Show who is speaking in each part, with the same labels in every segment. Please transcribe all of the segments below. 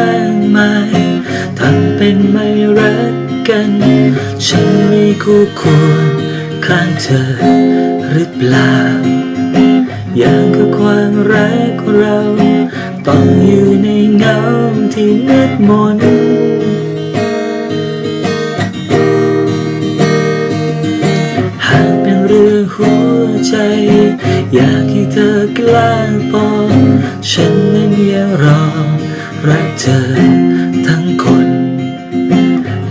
Speaker 1: ายทำเป็นไม่รักกัน ฉันไม่คู่ควรข้างเธอหรือเปล่า อย่างกับความรักของเรา ต้องอยู่ในเงาที่มืดมนหากเป็นเรื่องหัวใจ อยากให้เธอกล้าบอกฉันนั้นยังรอ รักเธอทั้งคน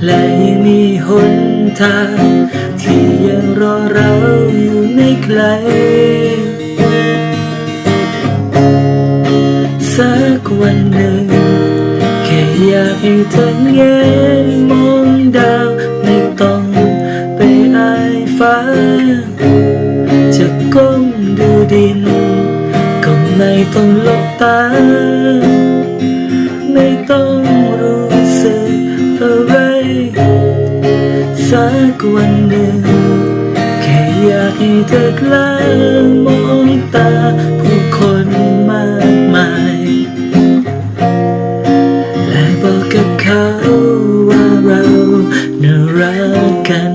Speaker 1: และยังมีหนทางที่ยังรอเราอยู่ไม่ไกล สักวันหนึ่ง แค่อยากให้เธอแงนมองดาวไม่ต้องไปอายฟ้า จะก้มดูดิน ก็ไม่ต้องหลบตา ต้องรู้สึกอะไรสักวันหนึ่งแค่อยากให้เธอกล้ามองตาผู้คนมากมาย และบอกกับเขาว่าเราน่ารักกัน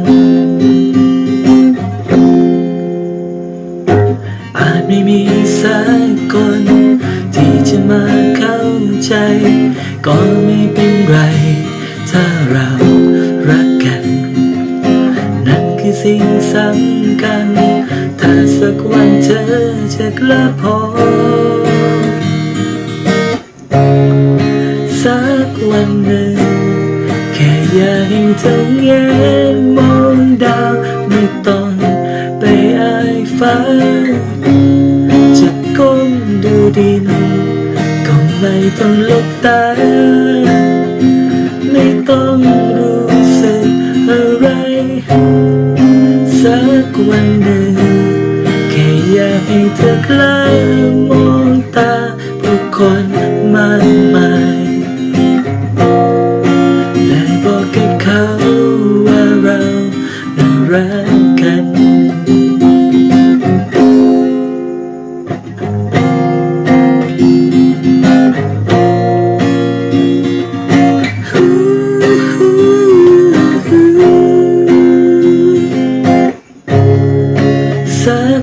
Speaker 1: อาจไม่มีสักคน ก็ไม่เป็นไร ถ้าเรารักกัน นั่นคือสิ่งสำคัญ ถ้าสักวันเธอจะกล้าพอ สักวันหนึ่ง แค่อยากให้เธอแงนมองดาวไม่ต้องไปอายฟ้า จะก้มดูดิน ก็ไม่ต้องหลบตา ให้เธอกล้ามองตาผู้คนมากมาย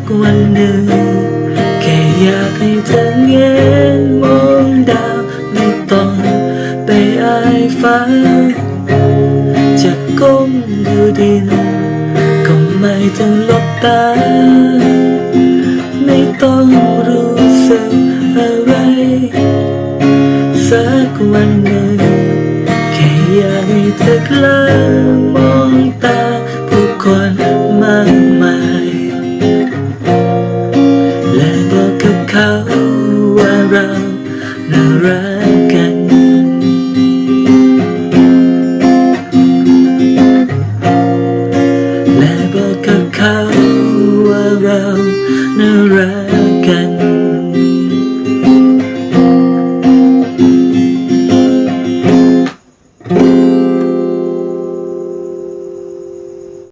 Speaker 1: กวันหนึ่ง แค่อยากให้เธอเงนมองดาวไม่ต้องไปอายฟ้า จะก้มดูดิน ก็ไม่ต้องหลบตา ไม่ต้องรู้สึกอะไร สักวันหนึ่ง แค่อยากให้เธอกล้ามอง